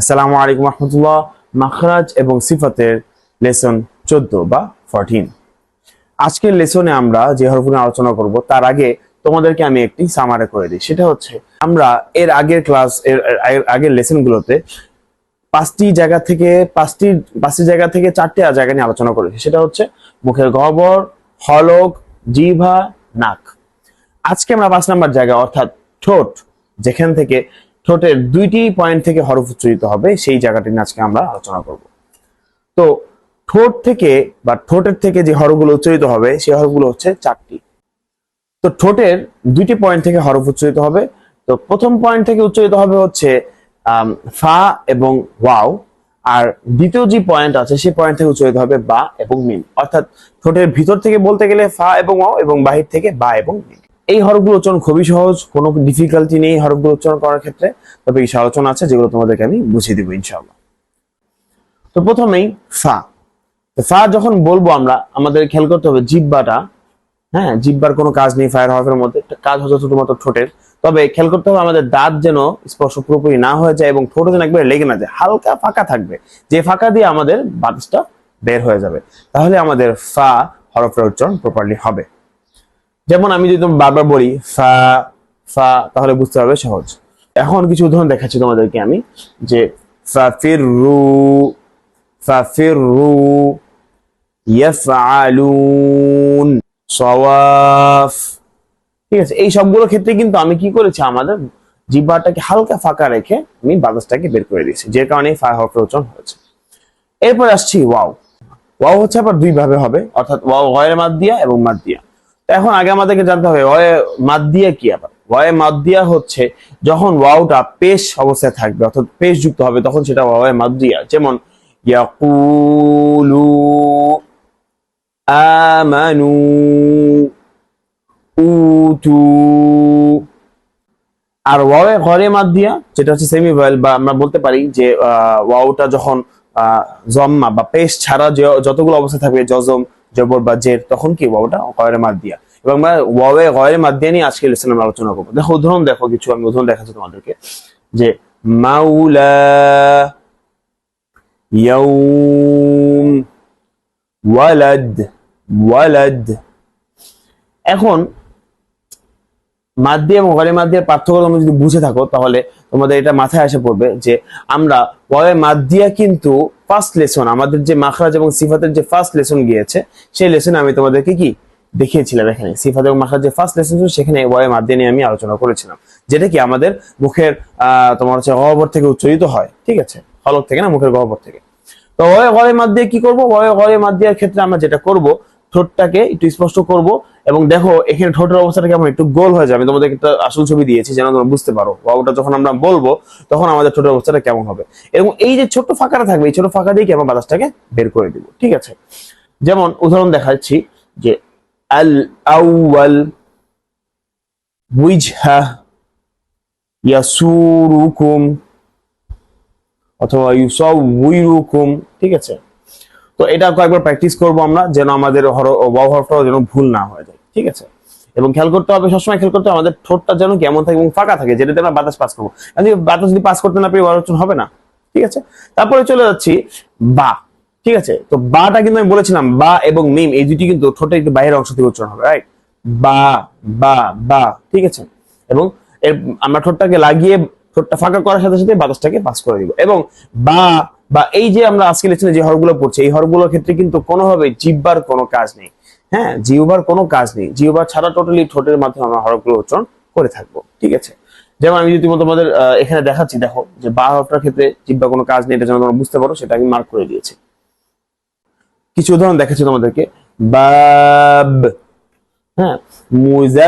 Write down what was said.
আসসালামু আলাইকুম রহমতুল্লাহ। মাখরাজ এবং সিফাতের লেসন চোদ্দ বা ফরটিন আজকের লেসনে আমরা যে হরফগুলো আলোচনা করব, তার আগে তোমাদেরকে আমি একটি সামারে করে দিই। সেটা হচ্ছে, আমরা এর আগের ক্লাস এর আগের লেসনগুলোতে পাঁচটি জায়গা থেকে পাঁচটি পাঁচটি জায়গা থেকে চারটি জায়গা নিয়ে আলোচনা করেছি। সেটা হচ্ছে মুখের গহ্বর, হলক জিভা নাক। আজকে আমরা পাঁচ নাম্বার জায়গা, অর্থাৎ ঠোঁট, যেখান থেকে ঠোঁটের দুইটি পয়েন্ট থেকে হরফ উচ্চারিত হবে, সেই জায়গাটি নিয়ে আজকে আমরা আলোচনা করব। তো ঠোঁট থেকে বা ঠোঁটের থেকে যে হরফগুলো উচ্চারিত হবে, সেই হরফগুলো হচ্ছে চারটি। তো ঠোঁটের দুইটি পয়েন্ট থেকে হরফ উচ্চারিত হবে, তো প্রথম পয়েন্ট থেকে উচ্চারিত হবে হচ্ছে ফা এবং ওয়াও, আর দ্বিতীয় যে পয়েন্ট আছে, সেই পয়েন্ট থেকে উচ্চারিত হবে বা এবং মিম। অর্থাৎ ঠোঁটের ভিতর থেকে বলতে গেলে ফা এবং ওয়াও এবং বাহির থেকে বা এবং মিম। এই হরফগুলো উচ্চারণ খুবই সহজ, কোনো ডিফিকাল্টি নেই হরফগুলো উচ্চারণ করার ক্ষেত্রে। তবে কিছু আলোচনা আছে যেগুলো তোমাদেরকে আমি বুঝিয়ে দিব ইনশাআল্লাহ। তো প্রথমেই ফা। ফা যখন বলব আমরা, আমাদের খেয়াল করতে হবে জিব্বাটা হ্যাঁ জিব্বার কোনো কাজ নেই ফায়ার হরফের মধ্যে, একটা কাজ হচ্ছে শুধুমাত্র ঠোঁটের। তবে খেয়াল করতে হবে আমাদের দাঁত যেন স্পর্শ পুরোপুরি না হয়ে যায় এবং ঠোঁট যেন একবারে লেগে না যায়, হালকা ফাঁকা থাকবে। যে ফাঁকা দিয়ে আমাদের বাতাসটা বের হয়ে যাবে। তাহলে আমাদের ফা হরফের উচ্চারণ প্রপারলি হবে। যেমন আমি যদি তোমার বারবার বলি ফা ফা তাহলে বুঝতে পারবে সহজ। এখন কিছু উদাহরণ দেখাচ্ছি তোমাদেরকে আমি, যে ফাফির রু ফাফির রু ইয়াফআলুন সওয়াফ। ঠিক আছে, এই সবগুলো ক্ষেত্রে কিন্তু আমি কি করেছি, আমাদের জিহ্বাটাকে হালকা ফাঁকা রেখে আমি বাতাসটাকে বের করে দিয়েছি, যে কারণে ফা হরফের উচ্চারণ হয়েছে। এরপর আসছি ওয়াও। ওয়াও হচ্ছে আবার দুই ভাবে হবে, অর্থাৎ ওয়াও গয়ের মাদ দিয়া এবং মাদ দিয়া। এখন আগে আমাদেরকে জানতে হবে, ওয়ে মাদ দিয়া কি আবার? ওয়ে মাদ দিয়া হচ্ছে যখন ওয়াওটা পেশ অবস্থায় থাকবে, অর্থাৎ পেশ যুক্ত হবে, তখন সেটা ওয়ে মাদ দিয়া। যেমন, ইয়াকুলু আমানু উতু। আর ওয়াওয়ে ঘরে মাদ দিয়া, যেটা হচ্ছে সেমি ভয়েল বা আমরা বলতে পারি যে ওয়াওটা যখন জম্মা বা পেশ ছাড়া যতগুলো অবস্থা থাকবে, জজম জবর বা জের, তখন কি ওয়াওটা গয়রে মাদ দিয়া। এবং আমরা ওয়াওয়ে গয়রে মাদ দিয়া নিয়ে আজকে লেসনে আলোচনা করব। দেখো, উদাহরণ দেখো, কিছু আমি উদাহরণ দেখাচ্ছি তোমাদেরকে। যে মাউলা ইয়াউম ওয়ালাদ ওয়ালাদ। এখন মাদ্দি এবং গলে মাদ্দিয়ার পার্থক্য তোমরা যদি বুঝে থাকো, তাহলে তোমাদের এটা মাথায় এসে পড়বে যে আমরা ওয়াবে মাদ্দিয়া কিন্তু ফার্স্ট লেসন আমাদের যে মাখরাজ এবং সিফাতের যে ফার্স্ট লেসন গিয়েছে, সেই লেসনে আমি তোমাদেরকে কি দেখিয়েছিলাম এখানে। সিফাত এবং মাখরাজ যে ফার্স্ট লেসন ছিল সেখানে ওয়াবে মাদ্দিয়া নিয়ে আমি আলোচনা করেছিলাম। যেটা কি আমাদের মুখের তোমার হচ্ছে গহ্বর থেকে উচ্চারিত হয়, ঠিক আছে? হলক থেকে না, মুখের গহ্বর থেকে। তো ওয়ে গলে মাদ্দিয়া কি করব? ওয়ে গলে মাদ্দিয়ার ক্ষেত্রে আমরা যেটা করব, ঠোঁটটাকে একটু স্পষ্ট করব এবং দেখো, এখানে ঠোঁটের অবস্থাটা কেমন? একটু গোল হয়ে যাবে। তোমাদের একটা আসল ছবি দিয়েছি, যেন তোমরা বুঝতে পারো। ওটা যখন আমরা বলব, তখন আমাদের ঠোঁটের অবস্থাটা কেমন হবে। এবং এই যে ছোট্ট ফাঁকাটা থাকবে, এই ছোট ফাঁকা দিয়ে আমরা বাতাসটাকে বের করে দিব, ঠিক আছে? যেমন উদাহরণ দেখাচ্ছি যে, আল আউয়াল উইজহা ইয়াসুরুকুম অথবা ইউসাউইরুকুম ঠিক আছে? তো এটা কয়েকবার প্র্যাকটিস করব আমরা, যেন আমাদের ওয়াও যেন ভুল না হয়ে যায়, ঠিক আছে? এবং খেয়াল করতে হবে, সবসময় খেয়াল করতে হবে, আমাদের ঠোঁটটা যেন কেমন থাকে এবং ফাঁকা থাকে, যেটাতে আমরা বাতাস পাস করব। বাতাস যদি পাস করতে না পারি ওয়ার হবে না, ঠিক আছে? তারপরে চলে যাচ্ছি, বা, ঠিক আছে? তো বাটা কিন্তু আমি বলেছিলাম, বা এবং মিম এই দুটি কিন্তু ঠোঁটের একটু বাইরের অংশ থেকে উচ্চারণ হবে রাইট বা বা বা, ঠিক আছে? এবং এর, আমরা ঠোঁটটাকে লাগিয়ে ঠোঁটটা ফাঁকা করার সাথে সাথে বাতাসটাকে পাস করে দিব। এবং বা বা এই যে আমরা আজকে লেসনে যে হরগুলো পড়ছি, এই হরগুলোর ক্ষেত্রে কিন্তু কোনোভাবে জিব্বার কোনো কাজ নেই। হ্যাঁ জিহ্বার কোনো কাজ নেই। জিহ্বার ছাড়া টোটালি ঠোঁটের মাধ্যমে আমরা হরফগুলো উচ্চারণ করে থাকব, ঠিক আছে? যেমন আমি যদি তোমাদের এখানে দেখাচ্ছি, দেখো, যে বা হরফটার ক্ষেত্রে জিব্বা কোনো কাজ নেই, এটা যেন তোমরা বুঝতে পারো, সেটা আমি মার্ক করে দিয়েছি। কিছু উদাহরণ দেখাচ্ছি তোমাদেরকে। বাব হ্যাঁ মুজা